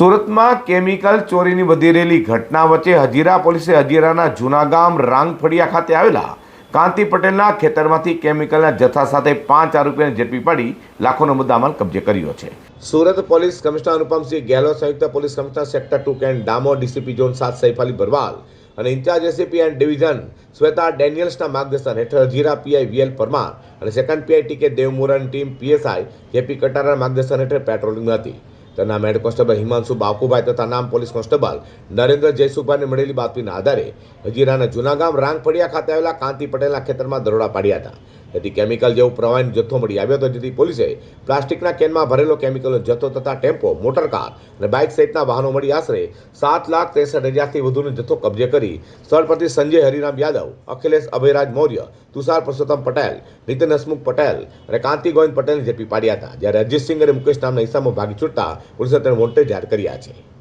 સુરતમાં કેમિકલ ચોરીની વધી રહેલી ઘટના વચ્ચે હજીરા પોલીસે હજીરાના જૂનાગામ રાંગફળિયા ખાતે આવેલા કાંતિ પટેલના ખેતરમાંથી કેમિકલના જથ્થા સાથે પાંચ આરોપીને ઝડપી પાડી લાખોનો મુદ્દામાલ કબજે કર્યો છે. સુરત પોલીસ કમિશનર અનુપમસિંહ ગેહલોત સંયુક્ત પોલીસ કમિશનર સેક્ટર ટુ કેન્ડ ડામોર ડીસીપી ઝોન સાત સૈફ અલી ભરવાલ અને ઇન્ચાર્જ એસીપી એન્ડ ડિવિઝન શ્વેતા ડેનિયલ્સના માર્ગદર્શન હેઠળ હજીરા પીઆઈ વીએલ પરમાર અને second PI TK દેવમુરન team PSI JP કટારાના માર્ગદર્શન હેઠળ પેટ્રોલિંગ હતી. તેના હેડ કોન્સ્ટેબલ હિમાંશુ બાકુભાઈ તથા નામ પોલીસ કોન્સ્ટેબલ નરેન્દ્ર જયસુભાઈને મળેલી બાતમીના આધારે હજીરાના જૂનાગામ રાંગપડિયા ખાતે આવેલા કાંતિ પટેલના ખેતરમાં દરોડા પાડ્યા હતા. તેથી કેમિકલ જેવું પ્રવાહીનો જથ્થો મળી આવ્યો હતો જેથી પોલીસે પ્લાસ્ટિકના કેનમાં ભરેલો કેમિકલનો જથ્થો તથા ટેમ્પો મોટર કાર અને બાઇક સહિતના વાહનો મળી આશરે સાત લાખ ત્રેસઠ હજારથી વધુનો જથ્થો કબજે કરી સ્થળ પરથી સંજય હરિરામ યાદવ, અખિલેશ અભયરાજ મૌર્ય, તુષાર પુરુષોત્તમ પટેલ, નીતિન હસમુખ પટેલ અને કાંતિ ગોવિંદ પટેલને ઝડપી પાડ્યા હતા. જ્યારે અજીતસિંહ અને મુકેશ નામના હિસ્સામાં ભાગી છૂટતા પોલીસે તેને વોન્ટેડ જાહેર કર્યા છે.